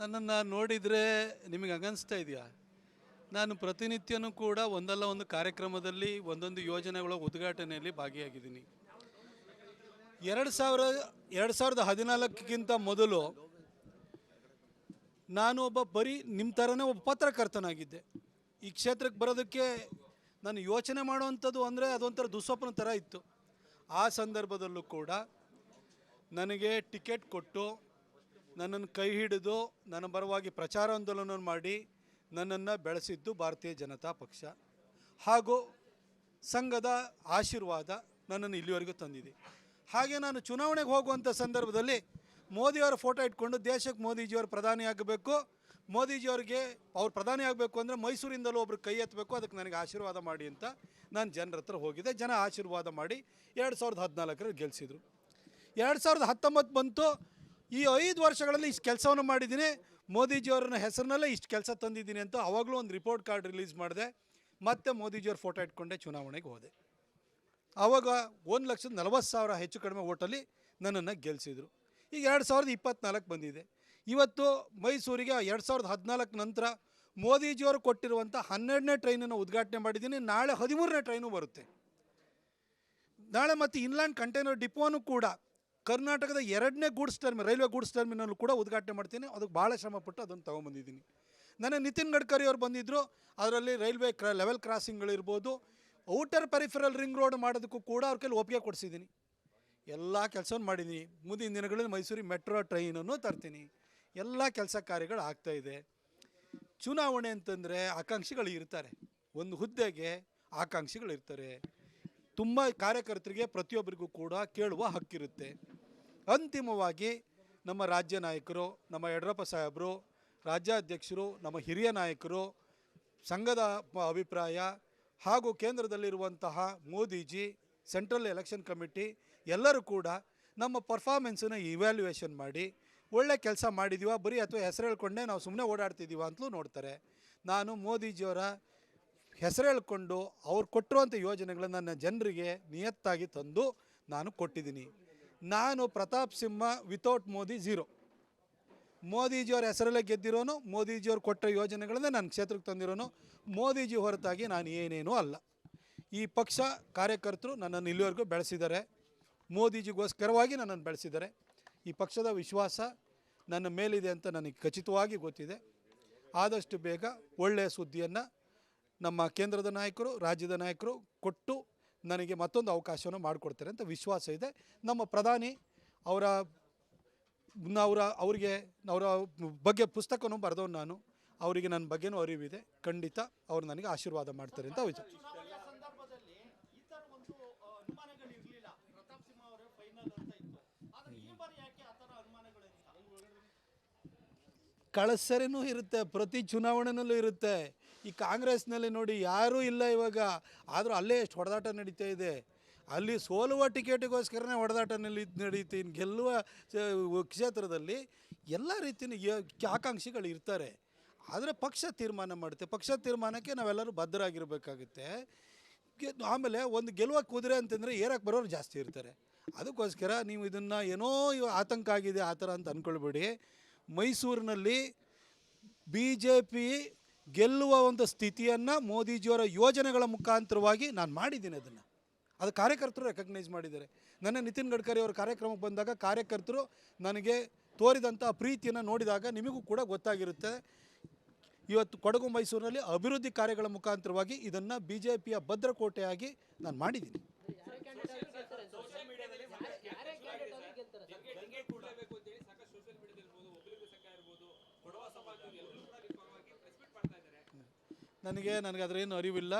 ನನ್ನನ್ನು ನೋಡಿದರೆ ನಿಮಗೆ ಅಗನಿಸ್ತಾ ಇದೆಯಾ? ನಾನು ಪ್ರತಿನಿತ್ಯನೂ ಕೂಡ ಒಂದಲ್ಲ ಒಂದು ಕಾರ್ಯಕ್ರಮದಲ್ಲಿ, ಒಂದೊಂದು ಯೋಜನೆಗಳ ಉದ್ಘಾಟನೆಯಲ್ಲಿ ಭಾಗಿಯಾಗಿದ್ದೀನಿ. ಎರಡು ಸಾವಿರ, ಎರಡು ಸಾವಿರದ ಹದಿನಾಲ್ಕಕ್ಕಿಂತ ಮೊದಲು ನಾನು ಒಬ್ಬ ಬರೀ ನಿಮ್ಮ ಥರನೇ ಒಬ್ಬ ಪತ್ರಕರ್ತನಾಗಿದ್ದೆ. ಈ ಕ್ಷೇತ್ರಕ್ಕೆ ಬರೋದಕ್ಕೆ ನಾನು ಯೋಚನೆ ಮಾಡುವಂಥದ್ದು ಅಂದರೆ ಅದೊಂಥರ ದುಸ್ವಪ್ನ ಥರ ಇತ್ತು. ಆ ಸಂದರ್ಭದಲ್ಲೂ ಕೂಡ ನನಗೆ ಟಿಕೆಟ್ ಕೊಟ್ಟು ನನ್ನನ್ನು ಕೈ ಹಿಡಿದು ನನ್ನ ಪರವಾಗಿ ಪ್ರಚಾರಾಂದೋಲನ ಮಾಡಿ ನನ್ನನ್ನು ಬೆಳೆಸಿದ್ದು ಭಾರತೀಯ ಜನತಾ ಪಕ್ಷ. ಹಾಗೂ ಸಂಘದ ಆಶೀರ್ವಾದ ನನ್ನನ್ನು ಇಲ್ಲಿವರೆಗೂ ತಂದಿದೆ. ಹಾಗೆ ನಾನು ಚುನಾವಣೆಗೆ ಹೋಗುವಂಥ ಸಂದರ್ಭದಲ್ಲಿ ಮೋದಿಯವರ ಫೋಟೋ ಇಟ್ಕೊಂಡು ದೇಶಕ್ಕೆ ಮೋದಿಜಿಯವರು ಪ್ರಧಾನಿ ಆಗಬೇಕು ಮೋದಿಜಿಯವರಿಗೆ ಅವ್ರು ಪ್ರಧಾನಿ ಆಗಬೇಕು ಅಂದರೆ ಮೈಸೂರಿಂದಲೂ ಒಬ್ರು ಕೈ ಎತ್ತಬೇಕು, ಅದಕ್ಕೆ ನನಗೆ ಆಶೀರ್ವಾದ ಮಾಡಿ ಅಂತ ನಾನು ಜನರ ಹತ್ರ ಹೋಗಿದ್ದೆ. ಜನ ಆಶೀರ್ವಾದ ಮಾಡಿ ಎರಡು ಸಾವಿರದ ಹದಿನಾಲ್ಕರಲ್ಲಿ ಗೆಲ್ಲಿಸಿದರು ಎರಡು ಸಾವಿರದ ಹತ್ತೊಂಬತ್ತು ಬಂತು ಈ ಐದು ವರ್ಷಗಳಲ್ಲಿ ಇಷ್ಟು ಕೆಲಸವನ್ನು ಮಾಡಿದ್ದೀನಿ. ಮೋದಿಜಿಯವ್ರನ್ನ ಹೆಸರಿನಲ್ಲೇ ಇಷ್ಟು ಕೆಲಸ ತಂದಿದ್ದೀನಿ ಅಂತ ಅವಾಗಲೂ ಒಂದು ರಿಪೋರ್ಟ್ ಕಾರ್ಡ್ ರಿಲೀಸ್ ಮಾಡಿದೆ. ಮತ್ತೆ ಮೋದಿಜಿಯವ್ರ ಫೋಟೋ ಇಟ್ಕೊಂಡೆ ಚುನಾವಣೆಗೆ ಹೋದೆ. ಆವಾಗ ಒಂದು ಲಕ್ಷದ ನಲವತ್ತು ಸಾವಿರ ಹೆಚ್ಚು ಕಡಿಮೆ ಓಟಲ್ಲಿ ನನ್ನನ್ನು ಗೆಲ್ಲಿಸಿದರು ಈಗ ಎರಡು ಸಾವಿರದ ಇಪ್ಪತ್ತ್ನಾಲ್ಕು ಬಂದಿದೆ. ಇವತ್ತು ಮೈಸೂರಿಗೆ ಎರಡು ಸಾವಿರದ ಹದಿನಾಲ್ಕು ನಂತರ ಮೋದಿಜಿಯವರು ಕೊಟ್ಟಿರುವಂಥ ಹನ್ನೆರಡನೇ ಟ್ರೈನನ್ನು ಉದ್ಘಾಟನೆ ಮಾಡಿದ್ದೀನಿ. ನಾಳೆ ಹದಿಮೂರನೇ ಟ್ರೈನು ಬರುತ್ತೆ. ನಾಳೆ ಮತ್ತು ಇನ್ಲ್ಯಾಂಡ್ ಕಂಟೈನರ್ ಡಿಪೋನು ಕೂಡ ಕರ್ನಾಟಕದ ಎರಡನೇ goods terminal, railway goods terminal ಕೂಡ ಉದ್ಘಾಟನೆ ಮಾಡ್ತೀನಿ. ಅದಕ್ಕೆ ಭಾಳ ಶ್ರಮಪಟ್ಟು ಅದನ್ನು ತೊಗೊಂಬಂದಿದ್ದೀನಿ. ನನ್ನ ನಿತಿನ್ ಗಡ್ಕರಿ ಅವರು ಬಂದಿದ್ದರು ಅದರಲ್ಲಿ ರೈಲ್ವೆ ಕ್ರ, ಲೆವೆಲ್ ಕ್ರಾಸಿಂಗ್ಗಳಿರ್ಬೋದು. ಔಟರ್ ಪೆರಿಫರಲ್ ರಿಂಗ್ ರೋಡ್ ಮಾಡೋದಕ್ಕೂ ಕೂಡ ಅವ್ರ ಕೈಲಿ ಒಪ್ಪಿಗೆ ಕೊಡಿಸಿದ್ದೀನಿ. ಎಲ್ಲ ಕೆಲಸವನ್ನು ಮಾಡಿದ್ದೀನಿ. ಮುಂದಿನ ದಿನಗಳಲ್ಲಿ ಮೈಸೂರಿಗೆ ಮೆಟ್ರೋ ಟ್ರೈನನ್ನು ತರ್ತೀನಿ. ಎಲ್ಲ ಕೆಲಸ ಕಾರ್ಯಗಳು ಆಗ್ತಾಯಿದೆ ಚುನಾವಣೆ ಅಂತಂದರೆ ಆಕಾಂಕ್ಷಿಗಳು ಇರ್ತಾರೆ. ಒಂದು ಹುದ್ದೆಗೆ ಆಕಾಂಕ್ಷಿಗಳು ಇರ್ತಾರೆ. ತುಂಬ ಕಾರ್ಯಕರ್ತರಿಗೆ ಪ್ರತಿಯೊಬ್ಬರಿಗೂ ಕೂಡ ಕೇಳುವ ಹಕ್ಕಿರುತ್ತೆ. ಅಂತಿಮವಾಗಿ ನಮ್ಮ ರಾಜ್ಯ ನಾಯಕರು, ನಮ್ಮ ಯಡಿಯೂರಪ್ಪ ಸಾಹೇಬರು, ರಾಜ್ಯಾಧ್ಯಕ್ಷರು, ನಮ್ಮ ಹಿರಿಯ ನಾಯಕರು, ಸಂಘದ ಅಭಿಪ್ರಾಯ ಹಾಗೂ ಕೇಂದ್ರದಲ್ಲಿರುವಂತಹ ಮೋದಿಜಿ, ಸೆಂಟ್ರಲ್ ಎಲೆಕ್ಷನ್ ಕಮಿಟಿ ಎಲ್ಲರೂ ಕೂಡ ನಮ್ಮ ಪರ್ಫಾರ್ಮೆನ್ಸನ್ನು ಇವ್ಯಾಲ್ಯೂಯೇಷನ್ ಮಾಡಿ, ಒಳ್ಳೆ ಕೆಲಸ ಮಾಡಿದೀವ, ಬರೀ ಅಥವಾ ಹೆಸರು ಹೇಳ್ಕೊಂಡೆ ನಾವು ಸುಮ್ಮನೆ ಓಡಾಡ್ತಿದ್ದೀವ ಅಂತಲೂ ನೋಡ್ತಾರೆ. ನಾನು ಮೋದಿಜಿಯವರ ಹೆಸರು ಹೇಳ್ಕೊಂಡು ಅವ್ರು ಕೊಟ್ಟಿರುವಂಥ ಯೋಜನೆಗಳನ್ನು ನನ್ನ ಜನರಿಗೆ ನಿಯತ್ತಾಗಿ ತಂದು ನಾನು ಕೊಟ್ಟಿದ್ದೀನಿ. ನಾನು ಪ್ರತಾಪ್ ಸಿಂಹ ವಿತೌಟ್ ಮೋದಿ ಝೀರೋ ಮೋದಿಜಿಯವ್ರ ಹೆಸರಲ್ಲೇ ಗೆದ್ದಿರೋನು, ಮೋದಿಜಿಯವ್ರು ಕೊಟ್ಟ ಯೋಜನೆಗಳನ್ನೇ ನನ್ನ ಕ್ಷೇತ್ರಕ್ಕೆ ತಂದಿರೋನು, ಮೋದಿಜಿ ಹೊರತಾಗಿ ನಾನು ಏನೇನೂ ಅಲ್ಲ. ಈ ಪಕ್ಷ ಕಾರ್ಯಕರ್ತರು ನನ್ನನ್ನು ಇಲ್ಲಿವರೆಗೂ ಬೆಳೆಸಿದ್ದಾರೆ. ಮೋದಿಜಿಗೋಸ್ಕರವಾಗಿ ನನ್ನನ್ನು ಬೆಳೆಸಿದ್ದಾರೆ. ಈ ಪಕ್ಷದ ವಿಶ್ವಾಸ ನನ್ನ ಮೇಲಿದೆ ಅಂತ ನನಗೆ ಖಚಿತವಾಗಿ ಗೊತ್ತಿದೆ. ಆದಷ್ಟು ಬೇಗ ಒಳ್ಳೆಯ ಸುದ್ದಿಯನ್ನು ನಮ್ಮ ಕೇಂದ್ರದ ನಾಯಕರು, ರಾಜ್ಯದ ನಾಯಕರು ಕೊಟ್ಟು ನನಗೆ ಮತ್ತೊಂದು ಅವಕಾಶವನ್ನು ಮಾಡಿಕೊಡ್ತಾರೆ ಅಂತ ವಿಶ್ವಾಸ ಇದೆ. ನಮ್ಮ ಪ್ರಧಾನಿ ಅವರ ಅವರ, ಅವರಿಗೆ, ಅವರ ಬಗ್ಗೆ ಪುಸ್ತಕನೂ ಬರೆದವನು ನಾನು. ಅವರಿಗೆ ನನ್ನ ಬಗ್ಗೆನೂ ಅರಿವಿದೆ. ಖಂಡಿತ ಅವರು ನನಗೆ ಆಶೀರ್ವಾದ ಮಾಡ್ತಾರೆ ಅಂತ ವಿಚಾರ. ಕಳಸರಿನೂ ಇರುತ್ತೆ, ಪ್ರತಿ ಚುನಾವಣೆಯಲ್ಲೂ ಇರುತ್ತೆ. ಈ ಕಾಂಗ್ರೆಸ್ನಲ್ಲಿ ನೋಡಿ ಯಾರೂ ಇಲ್ಲ ಇವಾಗ. ಆದರೂ ಅಲ್ಲೇ ಎಷ್ಟು ಹೊಡೆದಾಟ ನಡೀತಾ ಇದೆ. ಅಲ್ಲಿ ಸೋಲುವ ಟಿಕೆಟಿಗೋಸ್ಕರನೇ ಹೊಡೆದಾಟ ನಲಿ, ನಡೀತಿ ಇನ್ನು ಗೆಲ್ಲುವ ಕ್ಷೇತ್ರದಲ್ಲಿ ಎಲ್ಲ ರೀತಿಯ ಆಕಾಂಕ್ಷಿಗಳು ಇರ್ತಾರೆ. ಆದರೆ ಪಕ್ಷ ತೀರ್ಮಾನ ಮಾಡುತ್ತೆ. ಪಕ್ಷ ತೀರ್ಮಾನಕ್ಕೆ ನಾವೆಲ್ಲರೂ ಬದ್ಧರಾಗಿರಬೇಕಾಗುತ್ತೆ. ಆಮೇಲೆ ಒಂದು ಗೆಲ್ಲುವ ಕುದುರೆ ಅಂತಂದರೆ ಏರಕ್ಕೆ ಬರೋರು ಜಾಸ್ತಿ ಇರ್ತಾರೆ. ಅದಕ್ಕೋಸ್ಕರ ನೀವು ಇದನ್ನು ಏನೋ ಆತಂಕ ಆಗಿದೆ ಆ ಥರ ಅಂತ ಅಂದ್ಕೊಳ್ಬೇಡಿ ಮೈಸೂರಿನಲ್ಲಿ ಬಿ ಜೆ ಪಿ ಗೆಲ್ಲುವ ಒಂದು ಸ್ಥಿತಿಯನ್ನು ಮೋದಿಜಿಯವರ ಯೋಜನೆಗಳ ಮುಖಾಂತರವಾಗಿ ನಾನು ಮಾಡಿದ್ದೀನಿ ಅದನ್ನು. ಅದು ಕಾರ್ಯಕರ್ತರು ರೆಕಗ್ನೈಸ್ ಮಾಡಿದ್ದಾರೆ. ನನ್ನ ನಿತಿನ್ ಗಡ್ಕರಿ ಅವರ ಕಾರ್ಯಕ್ರಮಕ್ಕೆ ಬಂದಾಗ ಕಾರ್ಯಕರ್ತರು ನನಗೆ ತೋರಿದಂಥ ಪ್ರೀತಿಯನ್ನು ನೋಡಿದಾಗ ನಿಮಗೂ ಕೂಡ ಗೊತ್ತಾಗಿರುತ್ತೆ. ಇವತ್ತು ಕೊಡಗು ಮೈಸೂರಿನಲ್ಲಿ ಅಭಿವೃದ್ಧಿ ಕಾರ್ಯಗಳ ಮುಖಾಂತರವಾಗಿ ಇದನ್ನು ಬಿ ಜೆ ಪಿಯ ಭದ್ರಕೋಟೆಯಾಗಿ ನಾನು ಮಾಡಿದ್ದೀನಿ. ನನಗೆ ನನಗೆ ಅದರೇನು ಅರಿವಿಲ್ಲ.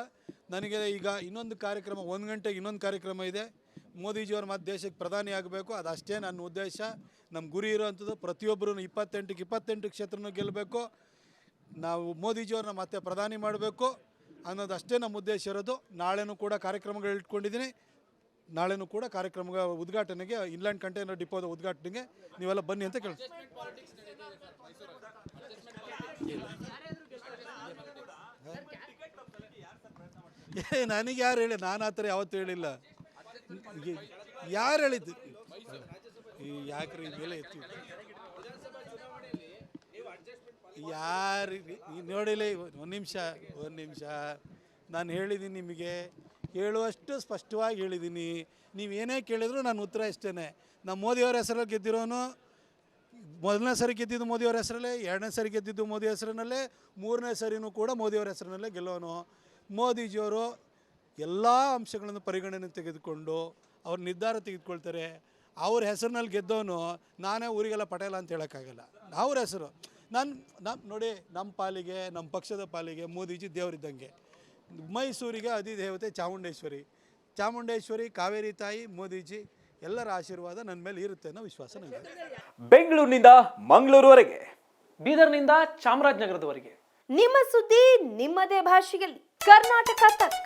ನನಗೆ ಈಗ ಇನ್ನೊಂದು ಕಾರ್ಯಕ್ರಮ, ಒಂದು ಗಂಟೆಗೆ ಇನ್ನೊಂದು ಕಾರ್ಯಕ್ರಮ ಇದೆ. ಮೋದಿಜಿಯವ್ರ ಮತ್ತು ದೇಶಕ್ಕೆ ಪ್ರಧಾನಿ ಆಗಬೇಕು. ಅದಷ್ಟೇ ನನ್ನ ಉದ್ದೇಶ. ನಮ್ಮ ಗುರಿ ಇರೋವಂಥದ್ದು ಪ್ರತಿಯೊಬ್ಬರೂ ಇಪ್ಪತ್ತೆಂಟಕ್ಕೆ ಇಪ್ಪತ್ತೆಂಟು ಕ್ಷೇತ್ರನೂ ಗೆಲ್ಲಬೇಕು ನಾವು ಮೋದಿಜಿಯವ್ರನ್ನ ಮತ್ತೆ ಪ್ರಧಾನಿ ಮಾಡಬೇಕು. ಅನ್ನೋದು ಅಷ್ಟೇ ನಮ್ಮ ಉದ್ದೇಶ ಇರೋದು. ನಾಳೆನೂ ಕೂಡ ಕಾರ್ಯಕ್ರಮಗಳು ಇಟ್ಕೊಂಡಿದ್ದೀನಿ. ನಾಳೆನೂ ಕೂಡ ಕಾರ್ಯಕ್ರಮಗಳ ಉದ್ಘಾಟನೆಗೆ, ಇನ್ಲ್ಯಾಂಡ್ ಕಂಟೈನರ್ ಡಿಪೋದ ಉದ್ಘಾಟನೆಗೆ ನೀವೆಲ್ಲ ಬನ್ನಿ ಅಂತ ಕೇಳಿ ಏ, ನನಗೆ ಯಾರು ಹೇಳಿ? ನಾನು ಆ ಥರ ಯಾವತ್ತೂ ಹೇಳಿಲ್ಲ. ಯಾರು ಹೇಳಿದ್ದು? ಈ ಯಾಕ್ರಿ ಮೇಲೆ ಎತ್ತಿ? ಯಾರು ನೋಡಿಲ್ಲ ಒಂದು ನಿಮಿಷ ಒಂದು ನಿಮಿಷ. ನಾನು ಹೇಳಿದ್ದೀನಿ ನಿಮಗೆ. ಹೇಳುವಷ್ಟು ಸ್ಪಷ್ಟವಾಗಿ ಹೇಳಿದ್ದೀನಿ ಏನೇ ಕೇಳಿದ್ರು ನಾನು ಉತ್ತರ ಇಷ್ಟೇ ನಮ್ಮ ಮೋದಿಯವ್ರ ಹೆಸರಲ್ಲಿ ಗೆದ್ದಿರೋನು, ಮೊದಲನೇ ಸರಿ ಗೆದ್ದಿದ್ದು ಮೋದಿಯವ್ರ ಹೆಸರಲ್ಲೇ, ಎರಡನೇ ಸರಿ ಗೆದ್ದಿದ್ದು ಮೋದಿ ಹೆಸರಿನಲ್ಲೇ, ಮೂರನೇ ಸರಿನೂ ಕೂಡ ಮೋದಿಯವ್ರ ಹೆಸರಿನಲ್ಲೇ ಗೆಲ್ಲೋನು. ಮೋದಿಜಿಯವರು ಎಲ್ಲ ಅಂಶಗಳನ್ನು ಪರಿಗಣನೆ ತೆಗೆದುಕೊಂಡು ಅವ್ರ ನಿರ್ಧಾರ ತೆಗೆದುಕೊಳ್ತಾರೆ. ಅವ್ರ ಹೆಸರಿನಲ್ಲಿ ಗೆದ್ದವನು ನಾನೇ ಊರಿಗೆಲ್ಲ ಪಟೇಲ ಅಂತ ಹೇಳೋಕ್ಕಾಗಲ್ಲ. ಅವ್ರ ಹೆಸರು. ನಾನು ನಮ್ಮ ನೋಡಿ ನಮ್ಮ ಪಾಲಿಗೆ ನಮ್ಮ ಪಕ್ಷದ ಪಾಲಿಗೆ ಮೋದಿಜಿ ದೇವರಿದ್ದಂಗೆ. ಮೈಸೂರಿಗೆ ಅಧಿದೇವತೆ ಚಾಮುಂಡೇಶ್ವರಿ. ಚಾಮುಂಡೇಶ್ವರಿ ಕಾವೇರಿ ತಾಯಿ ಮೋದಿಜಿ ಎಲ್ಲರ ಆಶೀರ್ವಾದ ನನ್ನ ಮೇಲೆ ಇರುತ್ತೆ ಅನ್ನೋ ವಿಶ್ವಾಸ ನನಗೆ ಬೆಂಗಳೂರಿನಿಂದ ಮಂಗಳೂರುವರೆಗೆ ಬೀದರ್ನಿಂದ ಚಾಮರಾಜನಗರದವರೆಗೆ. ನಿಮ್ಮ ಸುದ್ದಿ ನಿಮ್ಮದೇ ಭಾಷೆಯಲ್ಲಿ. ಕರ್ನಾಟಕ ತಕ್